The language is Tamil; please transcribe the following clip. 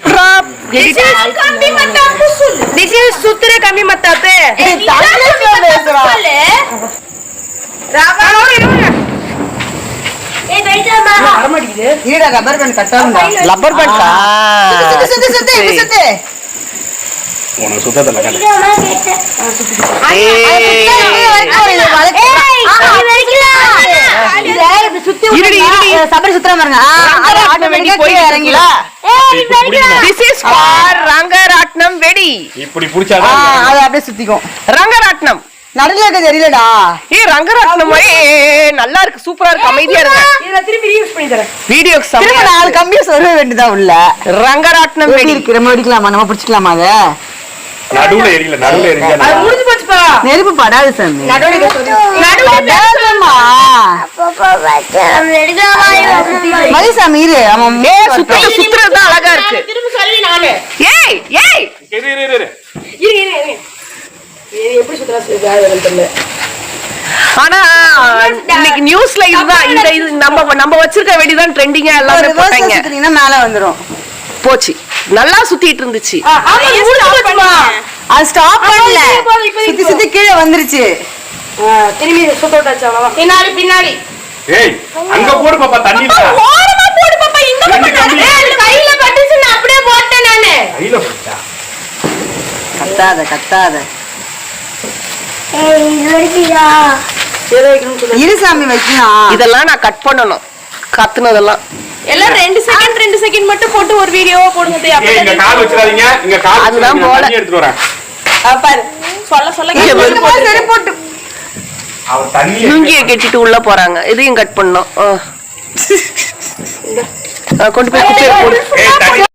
Drop. This is kami mata musul. This is sutra kami matate. Eh, is for ரங்கராட்னம் வெடி இப்படி பிடிச்சாதான் அது அப்படியே சுத்திக்கும் ரங்கராட்னம் நடுல இருக்க தெரியலடா ஏ ரங்கராட்னம் நல்லா இருக்கு சூப்பரா இருக்கு அமைதியா இருங்க திரும்பி ரீயூஸ் பண்ணி தரேன் வீடியோ திரும்ப நாலு கம்பியை சொல்ல வேண்டியதா உள்ள ரங்கராட்னம் வெடி இருக்கு நம்ம அடிக்கலாமா நம்ம பிடிச்சிக்கலாமா அத நடுவுல எரியல நடுவுல எரிஞ்சா முடிஞ்சு போச்சுப்பா நெருப்பு படாது சாமி படாதுமா மதிசாமி இரு. அவன் ஏ சுத்துறது சுத்துறது தான் அழகா இருக்கு. திரும்ப சொல்லி நானு. ஏய் ஏய்! இரு இரு இரு, இரு. இரு இரு இரு. இது எப்படி சுத்தரா தெரியல. ஆனா இன்னைக்கு நியூஸ்ல இதுதான் இந்த இது நம்ம நம்ம வச்சிருக்க வெடி தான் ட்ரெண்டிங்கா எல்லாமே ரிவர்ஸ்ல போட்டாங்க. மேல வந்துரும். போச்சு. நல்லா சுத்திட்டு இருந்துச்சு. அது ஸ்டாப் பண்ணல. சுத்தி சுத்தி கீழே வந்துருச்சு. திரும்பி சுத்த விட்டாச்சு பின்னாடி பின்னாடி. ஏய் அங்க போடு பாப்பா தண்ணி ஓரமா போடு பாப்பா இந்த ரெண்டு பக்கம் கம்பி. ஏய், அது கையில பட்டுச்சு நான் அப்படியே போட்டேன் நானு. கையில போட்டா கத்தாத கத்தாத. இரு சாமி வைக்கலாம் இதெல்லாம் நான் கட் பண்ணணும். கத்துனதெல்லாம். எல்லாம் ரெண்டு செகண்ட் ரெண்டு செகண்ட் மட்டும் போட்டு ஒரு வீடியோவா போடுங்க இங்க கால் வச்சிடாதீங்க. இங்க கால் அதுதான் போல. எடுத்துட்டு வரேன். பாரு. சொல்ல சொல்ல. இங்க. போட்டு. லுங்கிய கட்டிட்டு உள்ள போறாங்க. இதையும் கட் பண்ணோம் கொண்டு போய் போடு தண்ணி